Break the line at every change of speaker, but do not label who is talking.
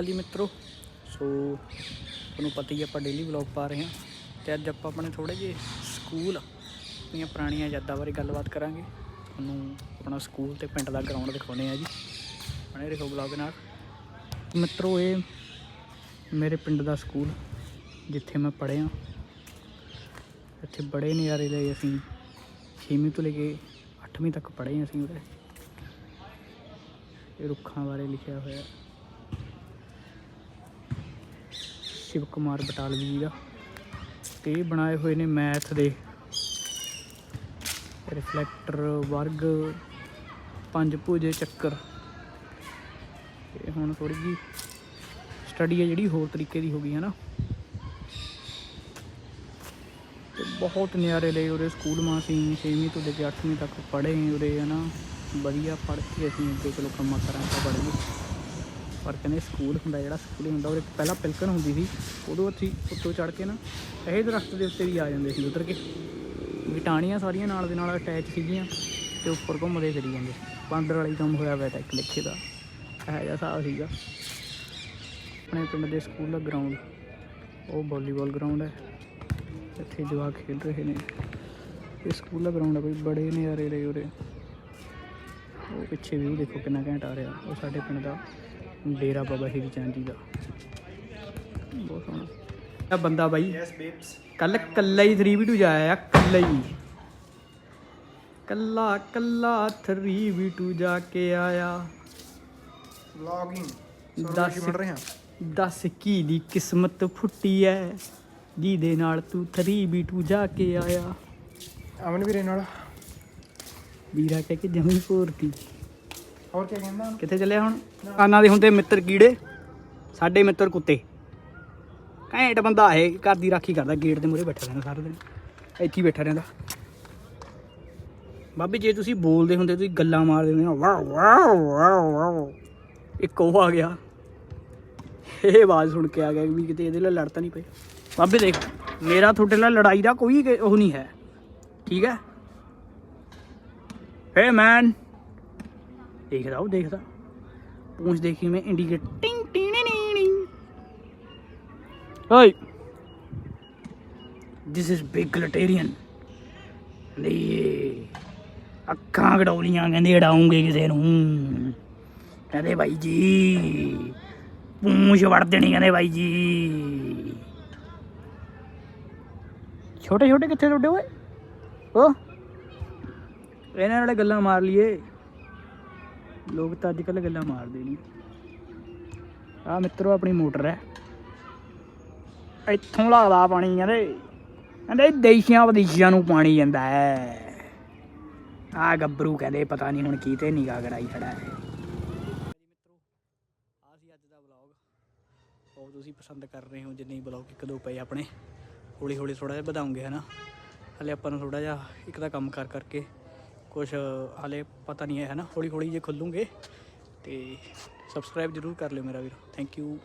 ਹਾਲੀ ਮਿੱਤਰੋ, ਸੋ ਤੁਹਾਨੂੰ ਪਤਾ ਹੀ ਆਪਾਂ ਡੇਲੀ ਵਲੌਗ ਪਾ ਰਹੇ ਹਾਂ ਤੇ ਅੱਜ ਆਪਾਂ ਆਪਣੇ ਥੋੜੇ ਜਿਹੇ ਸਕੂਲ ਦੀਆਂ ਪੁਰਾਣੀਆਂ ਯਾਦਾਂ ਬਾਰੇ ਗੱਲਬਾਤ ਕਰਾਂਗੇ। ਤੁਹਾਨੂੰ ਆਪਣਾ ਸਕੂਲ ਤੇ ਪਿੰਡ ਦਾ ਗਰਾਊਂਡ ਦਿਖਾਉਣੇ ਆ ਜੀ। ਬਣੇ ਰਹੋ ਵਲੌਗ ਨਾਲ। ਮਿੱਤਰੋ, ਇਹ ਮੇਰੇ ਪਿੰਡ ਦਾ ਸਕੂਲ ਜਿੱਥੇ ਮੈਂ ਪੜ੍ਹਿਆ। ਇੱਥੇ ਬੜੇ ਨਜ਼ਾਰੇ ਲਏ ਅਸੀਂ। 6ਵੀਂ ਤੋਂ ਲੈ ਕੇ 8ਵੀਂ ਤੱਕ ਪੜ੍ਹੇ ਅਸੀਂ ਉਹਦੇ ਇਹ ਰੁੱਖਾਂ ਬਾਰੇ ਲਿਖਿਆ ਹੋਇਆ ਹੈ। ਸ਼ਿਵ ਕੁਮਾਰ ਬਟਾਲਵੀ ਜੀ ਦਾ। ਤੇ ਬਣਾਏ ਹੋਏ ਨੇ ਮੈਥ ਦੇ। ਰਿਫਲੈਕਟਰ, ਵਰਗ, ਪੰਜ ਭੁਜੇ, ਚੱਕਰ। ਇਹ ਹੁਣ ਥੋੜੀ ਜੀ ਸਟੱਡੀ ਹੈ ਜਿਹੜੀ ਹੋਰ ਤਰੀਕੇ ਦੀ ਹੋ ਗਈ ਹੈ ਨਾ ਤੇ ਬਹੁਤ ਨਿਆਰੇ ਲਈ ਉਰੇ ਸਕੂਲ ਮਾਂ ਅਸੀਂ 6ਵੀਂ ਤੋਂ ਲੈ ਕੇ 8ਵੀਂ ਤੱਕ ਪੜ੍ਹੇ ਉਰੇ ਹੈ ਨਾ ਵਧੀਆ ਪੜ੍ਹ ਕੇ ਅਸੀਂ ਅੱਗੇ ਚਲੋ ਕੰਮਾਂ ਕਰਾਂ ਤਾਂ ਪੜ੍ਹ ਗਏ। ਪਰ ਕਹਿੰਦੇ ਸਕੂਲ ਹੁੰਦਾ, ਜਿਹੜਾ ਸਕੂਲ ਹੁੰਦਾ, ਉਹਦੇ ਪਹਿਲਾਂ ਪਿਲਕਣ ਹੁੰਦੀ ਸੀ, ਉਦੋਂ ਅਸੀਂ ਉੱਤੋਂ ਚੜ੍ਹ ਕੇ ਨਾ ਇਹ ਦਰਖਤ ਦੇ ਉੱਤੇ ਵੀ ਆ ਜਾਂਦੇ ਸੀ, ਉਤਰ ਕੇ। ਗਿਟਾਣੀਆਂ ਸਾਰੀਆਂ ਨਾਲ ਦੇ ਨਾਲ ਅਟੈਚ ਸੀਗੀਆਂ ਤੇ ਉੱਪਰ ਘੁੰਮਦੇ ਫਿਰੀ ਜਾਂਦੇ ਬਾਂਦਰ ਵਾਲੀ ਕੰਮ ਹੋਇਆ ਹੋਇਆ ਤਾਂ ਇੱਕ ਲਿਖੇ ਦਾ ਇਹੋ ਜਿਹਾ ਹਿਸਾਬ ਸੀਗਾ। ਆਪਣੇ ਪਿੰਡ ਦੇ ਸਕੂਲ ਦਾ ਗਰਾਊਂਡ ਉਹ ਵਾਲੀਬਾਲ ਗਰਾਊਂਡ ਹੈ। ਇੱਥੇ ਜਵਾਕ ਖੇਡ ਰਹੇ ਨੇ। ਇਹ ਸਕੂਲ ਦਾ ਗਰਾਊਂਡ ਹੈ ਕੋਈ ਬੜੇ ਨਜ਼ਾਰੇ ਰਹੇ ਉਰੇ। ਉਹ ਪਿੱਛੇ ਵੀ ਦੇਖੋ ਕਿੰਨਾ ਘੈਂਟ ਆ ਰਿਹਾ, ਉਹ ਸਾਡੇ ਪਿੰਡ ਦਾ। ਡੇਰਾ ਬਾਬਾ ਹੀਰੀ ਚੰਦ ਜੀ ਦਾ। ਬਹੁਤ ਸੋਹਣਾ। ਇਹ ਬੰਦਾ ਬਾਈ. ਕੱਲ ਕੱਲਾ ਹੀ 3v2 ਜਾਇਆ ਆ ਕੱਲਾ ਹੀ। ਕੱਲਾ ਕੱਲਾ 3v2 ਜਾ ਕੇ ਆਇਆ।
Vlogging.
ਦੱਸ
ਬਣ ਰਹੇ? ਹਾਂ
ਦੱਸ ਕੀ ਦੀ ਕਿਸਮਤ ਫੁੱਟੀ ਐ। ਜਿਹਦੇ ਨਾਲ ਤੂੰ 3v2 ਜਾ ਕੇ ਆਇਆ।
ਅਮਨ ਵੀਰੇ ਨਾਲ।
ਵੀਰਾ ਕਹਿ ਕੇ ਜਮੀ ਭੋਰਤੀ
ਹੋਰ ਕੀ ਕਹਿੰਦਾ
ਕਿੱਥੇ ਚੱਲਿਆ ਹੁਣ? ਕਾਨਾਂ ਦੇ ਹੁੰਦੇ ਮਿੱਤਰ ਕੀੜੇ, ਸਾਡੇ ਮਿੱਤਰ ਕੁੱਤੇ। ਘੈਂਟ ਬੰਦਾ ਹੈ ਘਰ ਦੀ ਰਾਖੀ ਕਰਦਾ, ਗੇਟ ਦੇ ਮੂਹਰੇ ਬੈਠਾ ਰਹਿੰਦਾ ਸਾਰਾ ਦਿਨ। ਇੱਥੇ ਹੀ ਬੈਠਾ ਰਹਿੰਦਾ। ਬਾਬੇ, ਜੇ ਤੁਸੀਂ ਬੋਲਦੇ ਹੁੰਦੇ, ਤੁਸੀਂ ਗੱਲਾਂ ਮਾਰਦੇ ਹੁੰਦੇ ਨਾ ਵਾਓ ਵਾਓ ਵਾਓ। ਇੱਕ ਉਹ ਆ ਗਿਆ। ਇਹ ਆਵਾਜ਼ ਸੁਣ ਕੇ ਆ ਗਿਆ ਵੀ ਕਿਤੇ ਇਹਦੇ ਨਾਲ ਲੜ ਤਾਂ ਨਹੀਂ ਪਏ ਬਾਬੇ, ਦੇਖ, ਮੇਰਾ ਤੁਹਾਡੇ ਨਾਲ ਲੜਾਈ ਦਾ ਕੋਈ ਉਹ ਨਹੀਂ ਹੈ। ਠੀਕ ਹੈ? ਹੇ ਮੈਨ ਦੇਖਦਾ ਉਹ ਦੇਖਦਾ। ਪੂੰਛ ਦੇਖੀ ਮੈਂ ਇੰਡੀਕੇਟ। ਟਿੰਗ ਟਿੰਗ ਨੀ ਓਏ। ਥਿਸ ਇਜ਼ ਬਿਗ ਗਲਟੇਰੀਅਨ ਨਹੀਂ ਅੱਖਾਂ ਗਡੌਲੀਆਂ ਕਹਿੰਦੇ ਅਡਾਉਂਗੇ ਕਿਸੇ ਨੂੰ। ਕਹਿੰਦੇ ਬਾਈ ਜੀ ਪੂੰਛ ਵੜ ਦੇਣੀ ਕਹਿੰਦੇ ਬਾਈ ਜੀ। ਛੋਟੇ ਛੋਟੇ ਕਿੱਥੇ ਤੁਹਾਡੇ ਓਏ? ਓ ਇਹਨਾਂ ਨਾਲ ਗੱਲਾਂ ਮਾਰ ਲਈਏ। ਲੋਕ ਤਾਂ ਅੱਜ ਕੱਲ੍ਹ ਗੱਲਾਂ ਮਾਰਦੇ ਨਹੀਂ ਆ ਮਿੱਤਰੋ, ਆਪਣੀ ਮੋਟਰ ਹੈ। ਇੱਥੋਂ ਲੱਗਦਾ ਪਾਣੀ ਕਹਿੰਦੇ। ਕਹਿੰਦੇ ਦੇਸ਼ੀਆਂ ਵਿਦੇਸ਼ੀਆਂ ਨੂੰ ਪਾਣੀ ਜਾਂਦਾ ਹੈ। ਆ ਗੱਭਰੂ ਕਹਿੰਦੇ, ਪਤਾ ਨਹੀਂ ਹੁਣ ਕੀ ਤੇ ਨਿਗਾਹ ਕਰਾਈ ਖੜਾ ਹੈ। ਆ ਸੀ ਅੱਜ ਦਾ ਵਲੌਗ ਉਹ ਤੁਸੀਂ ਪਸੰਦ ਕਰ ਰਹੇ ਹੋ, ਜਿੰਨੇ ਵਲੌਗ ਇੱਕ ਦੋ ਪਏ ਆਪਣੇ। ਹੌਲੀ ਹੌਲੀ ਥੋੜਾ ਜਿਹਾ ਵਧਾਉਂਗੇ ਹਨਾ ਹਲੇ ਆਪਾਂ ਨੂੰ ਥੋੜਾ ਜਿਹਾ ਇੱਕ ਦਾ ਕੰਮ ਕਰ ਕਰਕੇ ਕੁਝ ਹਾਲੇ ਪਤਾ ਨਹੀਂ ਹੈ ਨਾ? ਹੌਲੀ ਹੌਲੀ ਜੇ ਖੁੱਲੂਗੇ ਤੇ ਸਬਸਕ੍ਰਾਈਬ ਜ਼ਰੂਰ ਕਰ ਲਿਓ ਮੇਰਾ ਵੀਰ। Thank you